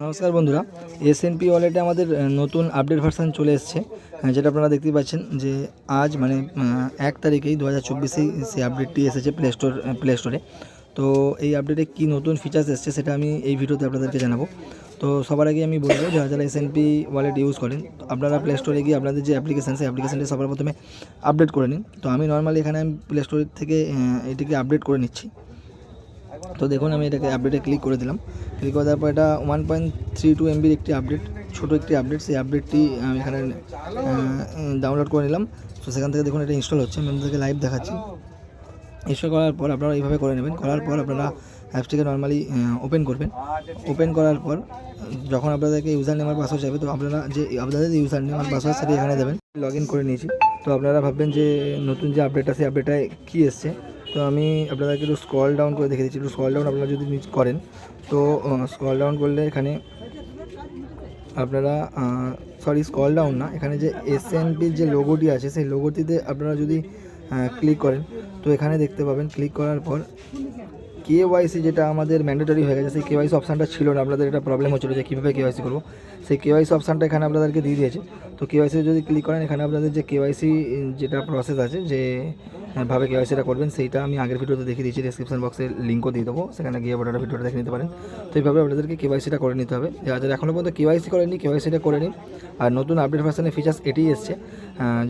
নমস্কার বন্ধুরা S S&P ওয়ালেটে আমাদের নতুন আপডেট ভার্সান চলে এসেছে। যেটা আপনারা দেখতেই পাচ্ছেন যে আজ মানে এক তারিখেই দু হাজার চব্বিশেই সেই আপডেটটি এসেছে প্লে স্টোর প্লে স্টোরে তো এই আপডেটে কী নতুন ফিচার্স এসেছে সেটা আমি এই ভিডিওতে আপনাদেরকে জানাব। তো সবার আগে আমি বলব, যারা যারা এসএনপি ওয়ালেট ইউজ করেন, আপনারা প্লে স্টোরে গিয়ে আপনাদের যে অ্যাপ্লিকেশান সেই অ্যাপ্লিকেশানটি সবার প্রথমে আপডেট করে নিন। তো আমি নর্মালি এখানে আমি প্লে স্টোর থেকে এটিকে আপডেট করে নিচ্ছি। তো দেখুন, আমি এটাকে আপডেটে ক্লিক করে দিলাম। ক্লিক করে দেওয়ার পর এটা ওয়ান পয়েন্ট থ্রি টু এমবির একটি আপডেট ছোটো একটি আপডেট সেই আপডেটটি আমি এখানে ডাউনলোড করে নিলাম। তো সেখান থেকে দেখুন, এটা ইনস্টল হচ্ছে। আমি আপনাদেরকে লাইভ দেখাচ্ছি। ইনস্টল করার পর আপনারা এইভাবে করে নেবেন। করার পর আপনারা অ্যাপসটিকে নর্মালি ওপেন করবেন। ওপেন করার পর, যখন আপনাদেরকে ইউজার নেম আর পাসওয়ার্ড চাইবে, তো আপনারা যে, আপনাদের যে ইউজার নেম আর পাসওয়ার্ড সেটি এখানে দেবেন। লগ ইন করে নিয়েছি। তো আপনারা ভাববেন যে, নতুন যে আপডেটটা সেই আপডেটটায় কী এসছে? তো আমি আপনাদেরকে একটু স্কল ডাউন করে দেখে দিচ্ছি, একটু স্কল ডাউন আপনারা যদি করেন, তো স্কল ডাউন করলে এখানে আপনারা সরি স্কল ডাউন না, এখানে যে এস যে লোগোটি আছে, সেই লোগোটিতে আপনারা যদি ক্লিক করেন, তো এখানে দেখতে পাবেন ক্লিক করার পর কেওয়াইসি যেটা আমাদের ম্যান্ডেটরি হয়ে গেছে, সেই কেওয়াইসি অপশানটা ছিল না। আপনাদের এটা প্রবলেম হচ্ছিল যে কীভাবে কেওয়াইসি করব। সেই কেওয়াইসি অপশানটা এখানে আপনাদেরকে দিয়ে দিয়েছে। তো কেওয়াইসি যদি ক্লিক করেন, এখানে আপনাদের যে কেওয়াইসি যেটা প্রসেস আছে, যে ভাবে কেওয়াইসিটা করবেন, সেইটা আমি আগের ভিডিওতে দেখিয়ে দিয়েছি। ডিসক্রিপশন বক্সে লিঙ্কও দিয়ে দেবো। সেখানে গিয়ে ওটা ভিডিওটা দেখে নিতে পারেন। তো এইভাবে আপনাদেরকে কেওয়াইসিটা করে নিতে হবে। যারা যারা এখনও পর্যন্ত কেওয়াইসি করেনি কেওয়াইসিটা করে নিন। আর নতুন আপডেট ভার্সনের ফিচার্স এটাই এসছে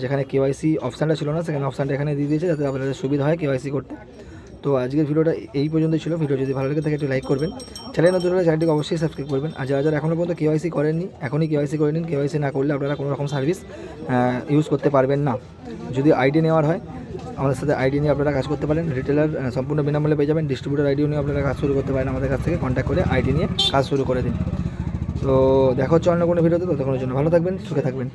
যেখানে কেওয়াইসি অপশানটা ছিল না, সেখানে অপশানটা এখানে দিয়ে দিয়েছে, যাতে আপনাদের সুবিধা হয় কেওয়াইসি করতে। তো আজকের ভিডিওটা এই পর্যন্তই ছিল। ভিডিও যদি ভালো লেগে থাকে, একটু লাইক করবেন। চ্যানেল নতুন হলে চ্যানেলটিকে অবশ্যই সাবস্ক্রাইব করবেন। আর যারা যারা এখনও পর্যন্ত কেওয়াইসি করেননি, এখনই কেওয়াইসি করে নিন। কেওয়াইসি না করলে আপনারা কোনো রকম সার্ভিস ইউজ করতে পারবেন না। যদি আইডি নেওয়ার হয়, আমাদের সাথে আইডি নিয়ে আপনারা কাজ করতে পারেন। রিটেলার সম্পূর্ণ বিনামূল্যে পেয়ে যাবেন। ডিস্ট্রিবিউটার আইডিও নিয়ে আপনারা কাজ শুরু করতে পারেন। আমাদের কাছ থেকে কন্ট্যাক্ট করে আইডি নিয়ে কাজ শুরু করে দিন। তো দেখা হচ্ছে অন্য কোনো ভিডিওতে। ততক্ষণের জন্য ভালো থাকবেন, সুখে থাকবেন।